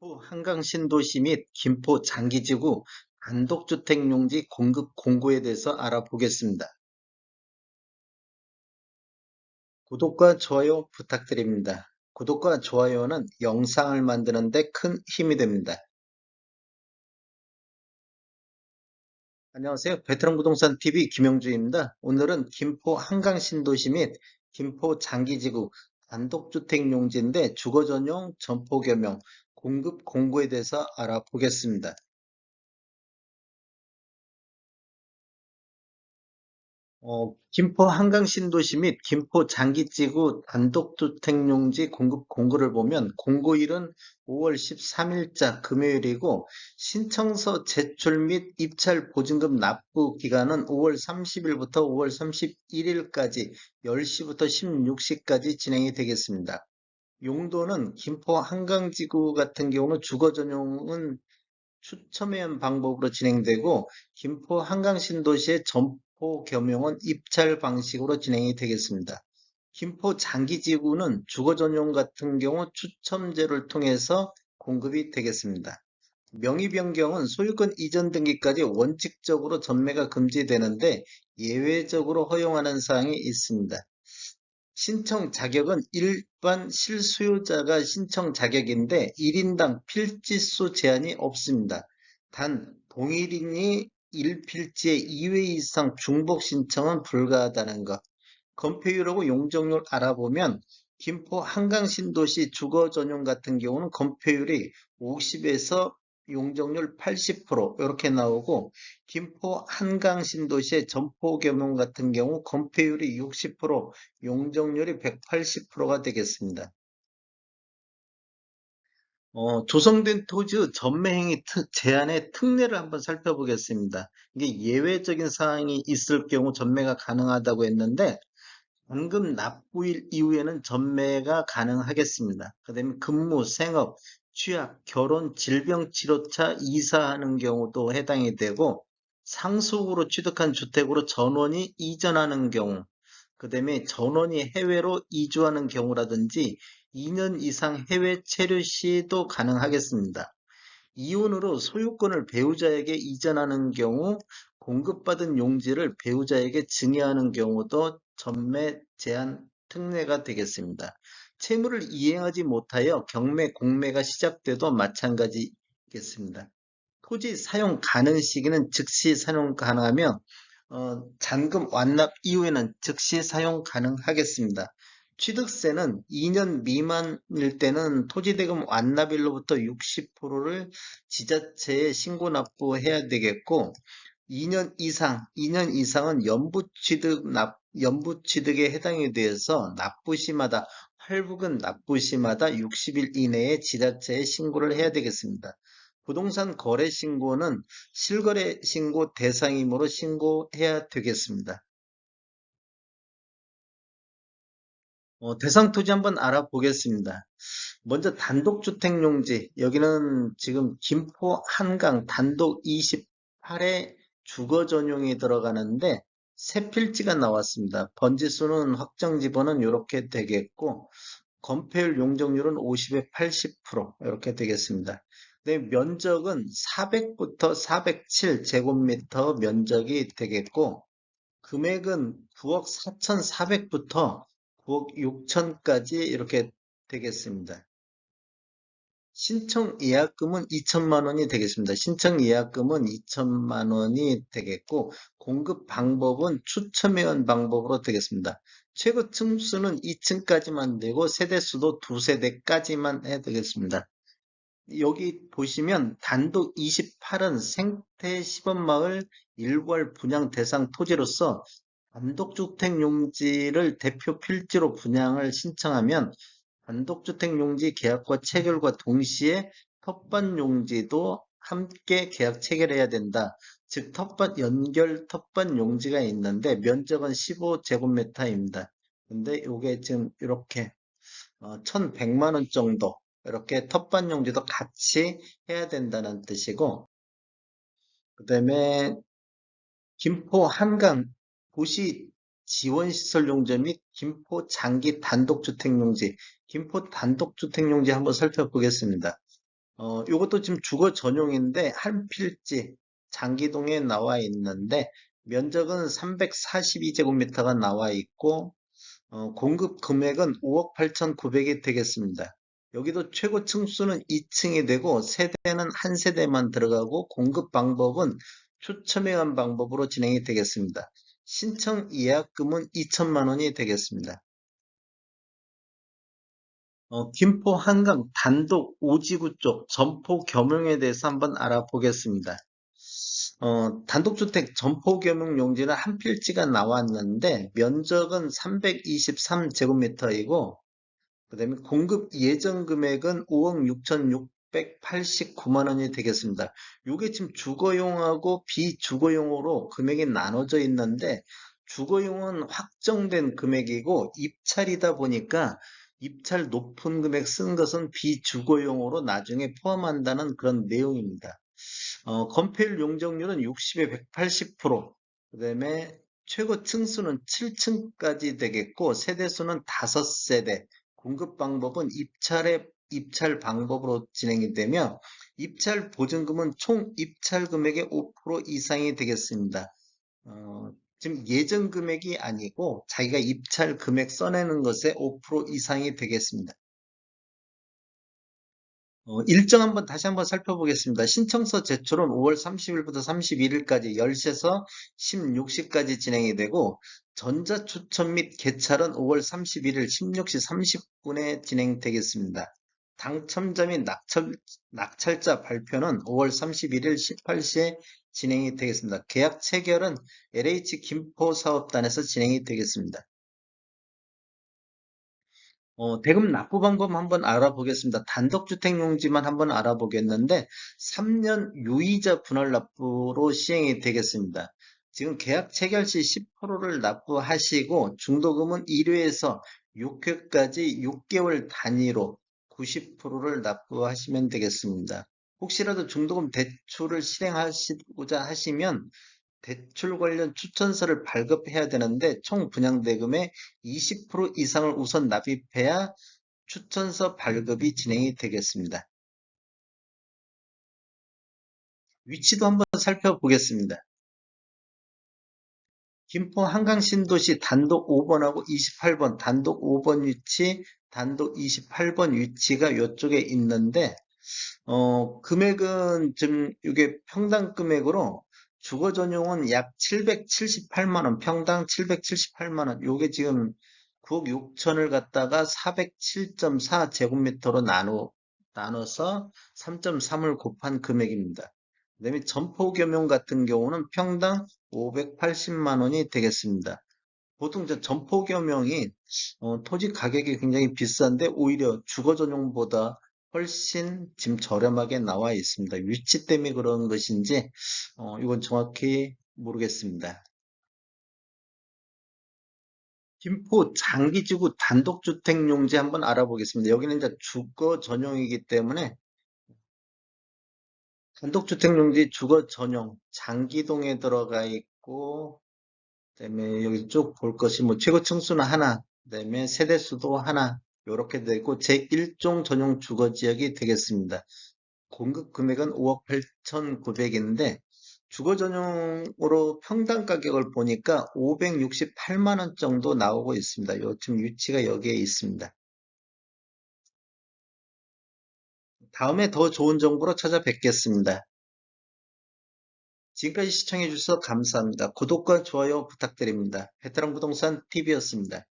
김포 한강 신도시 및 김포 장기지구 단독주택용지 공급 공고에 대해서 알아보겠습니다. 구독과 좋아요 부탁드립니다. 구독과 좋아요는 영상을 만드는 데 큰 힘이 됩니다. 안녕하세요. 베테랑 부동산 TV 김영주입니다. 오늘은 김포 한강 신도시 및 김포 장기지구 단독주택 용지인데 주거 전용 점포 겸용 공급 공고에 대해서 알아보겠습니다. 어, 김포 한강 신도시 및 김포 장기지구 단독주택용지 공급 공고를 보면 공고일은 5월 13일자 금요일이고 신청서 제출 및 입찰 보증금 납부 기간은 5월 30일부터 5월 31일까지 10시부터 16시까지 진행이 되겠습니다. 용도는 김포 한강지구 같은 경우는 주거 전용은 추첨회원 방법으로 진행되고 김포 한강신도시의 점포 겸용은 입찰 방식으로 진행이 되겠습니다. 김포 장기지구는 주거 전용 같은 경우 추첨제를 통해서 공급이 되겠습니다. 명의 변경은 소유권 이전 등기까지 원칙적으로 전매가 금지되는데 예외적으로 허용하는 사항이 있습니다. 신청 자격은 일반 실수요자가 신청 자격인데 1인당 필지수 제한이 없습니다. 단 동일인이 1필지의 2회 이상 중복 신청은 불가하다는 것. 건폐율하고 용적률 알아보면 김포 한강신도시 주거 전용 같은 경우는 건폐율이 50에서 용적률 80% 이렇게 나오고 김포 한강 신도시의 점포 겸용 같은 경우 건폐율이 60% 용적률이 180%가 되겠습니다. 어, 조성된 토지 전매행위 제한의 특례를 한번 살펴보겠습니다. 이게 예외적인 사항이 있을 경우 전매가 가능하다고 했는데 원금 납부일 이후에는 전매가 가능하겠습니다. 그 다음에 근무, 생업, 취약, 결혼, 질병 치료차 이사하는 경우도 해당이 되고 상속으로 취득한 주택으로 전원이 이전하는 경우 그 다음에 전원이 해외로 이주하는 경우라든지 2년 이상 해외 체류 시도 가능하겠습니다. 이혼으로 소유권을 배우자에게 이전하는 경우 공급받은 용지를 배우자에게 증여하는 경우도 전매 제한 특례가 되겠습니다. 채무를 이행하지 못하여 경매, 공매가 시작돼도 마찬가지겠습니다. 토지 사용 가능 시기는 즉시 사용 가능하며 어, 잔금 완납 이후에는 즉시 사용 가능하겠습니다. 취득세는 2년 미만일 때는 토지대금 완납일로부터 60%를 지자체에 신고 납부해야 되겠고 2년 이상, 2년 이상은 연부취득 납, 연부취득에 해당이 되어서 납부시마다 할부금 납부시마다 60일 이내에 지자체에 신고를 해야 되겠습니다. 부동산 거래 신고는 실거래 신고 대상이므로 신고해야 되겠습니다. 어, 대상 토지 한번 알아보겠습니다. 먼저 단독주택 용지 여기는 지금 김포 한강 단독 28에 주거 전용이 들어가는데 세 필지가 나왔습니다. 번지수는 확정 지번은 이렇게 되겠고 건폐율 용적률은 50에 80% 이렇게 되겠습니다. 네, 면적은 400부터 407 제곱미터 면적이 되겠고 금액은 9억 4,400부터 9억 6천까지 이렇게 되겠습니다. 신청 예약금은 2천만 원이 되겠습니다. 신청 예약금은 2천만 원이 되겠고 공급 방법은 추첨 회원 방법으로 되겠습니다. 최고 층수는 2층까지만 되고 세대 수도 두 세대까지만 해야 되겠습니다. 여기 보시면 단독 28은 생태 시범마을 일괄 분양 대상 토지로서 단독주택 용지를 대표 필지로 분양을 신청하면 단독주택용지 계약과 체결과 동시에 텃밭용지도 함께 계약 체결해야 된다. 즉 텃밭 연결 텃밭 용지가 있는데 면적은 15제곱미터입니다. 근데 이게 지금 이렇게 1100만 어, 원 정도 이렇게 텃밭 용지도 같이 해야 된다는 뜻이고 그 다음에 김포 한강 도시 지원시설용지 및 김포 장기 단독주택 용지, 김포 단독주택 용지 한번 살펴보겠습니다. 어, 요것도 지금 주거 전용인데 한 필지 장기동에 나와 있는데 면적은 342제곱미터가 나와 있고 어, 공급 금액은 5억 8,900이 되겠습니다. 여기도 최고 층수는 2층이 되고 세대는 한 세대만 들어가고 공급 방법은 추첨에 의한 방법으로 진행이 되겠습니다. 신청 예약금은 2천만 원이 되겠습니다. 어, 김포 한강 단독 오지구 쪽 점포 겸용에 대해서 한번 알아보겠습니다. 어, 단독주택 점포 겸용 용지는 한 필지가 나왔는데 면적은 323제곱미터이고 그다음에 공급 예정 금액은 5억 6,689만 원이 되겠습니다. 이게 지금 주거용하고 비주거용으로 금액이 나눠져 있는데 주거용은 확정된 금액이고 입찰이다 보니까 입찰 높은 금액 쓴 것은 비주거용으로 나중에 포함한다는 그런 내용입니다. 어, 건폐율 용적률은 60에 180%, 그 다음에 최고 층수는 7층까지 되겠고, 세대수는 5세대, 공급 방법은 입찰의 입찰 방법으로 진행이 되며, 입찰 보증금은 총 입찰 금액의 5% 이상이 되겠습니다. 어, 지금 예정 금액이 아니고 자기가 입찰 금액 써내는 것의 5% 이상이 되겠습니다. 어, 일정 한번 다시 한번 살펴보겠습니다. 신청서 제출은 5월 30일부터 31일까지 10시에서 16시까지 진행이 되고 전자추첨 및 개찰은 5월 31일 16시 30분에 진행되겠습니다. 당첨자 및 낙찰, 낙찰자 발표는 5월 31일 18시에 진행이 되겠습니다. 계약 체결은 LH 김포 사업단에서 진행이 되겠습니다. 어, 대금 납부 방법 한번 알아보겠습니다. 단독주택 용지만 한번 알아보겠는데 3년 유이자 분할 납부로 시행이 되겠습니다. 지금 계약 체결 시 10%를 납부하시고 중도금은 1회에서 6회까지 6개월 단위로 90%를 납부하시면 되겠습니다. 혹시라도 중도금 대출을 실행하시고자 하시면 대출 관련 추천서를 발급해야 되는데 총 분양대금의 20% 이상을 우선 납입해야 추천서 발급이 진행이 되겠습니다. 위치도 한번 살펴보겠습니다. 김포 한강 신도시 단독 5번하고 28번, 단독 5번 위치, 단독 28번 위치가 이쪽에 있는데, 어, 금액은 지금 이게 평당 금액으로 주거 전용은 약 778만 원, 평당 778만 원. 요게 지금 9억 6천을 갖다가 407.4 제곱미터로 나누, 나눠서 3.3을 곱한 금액입니다. 그 다음에 점포 겸용 같은 경우는 평당 580만 원이 되겠습니다. 보통 저 점포 겸용이 어, 토지 가격이 굉장히 비싼데 오히려 주거 전용보다 훨씬 지금 저렴하게 나와 있습니다. 위치 때문에 그런 것인지 어, 이건 정확히 모르겠습니다. 김포 장기지구 단독주택 용지 한번 알아보겠습니다. 여기는 이제 주거 전용이기 때문에 단독주택 용지 주거 전용 장기동에 들어가 있고 그다음에 여기 쭉 볼 것이 뭐 최고 층수는 하나, 그다음에 세대 수도 하나, 이렇게 되고 제1종 전용 주거 지역이 되겠습니다. 공급 금액은 5억 8,900인데 주거 전용으로 평당 가격을 보니까 568만 원 정도 나오고 있습니다. 요 지금 위치가 여기에 있습니다. 다음에 더 좋은 정보로 찾아뵙겠습니다. 지금까지 시청해 주셔서 감사합니다. 구독과 좋아요 부탁드립니다. 베테랑 부동산 TV였습니다.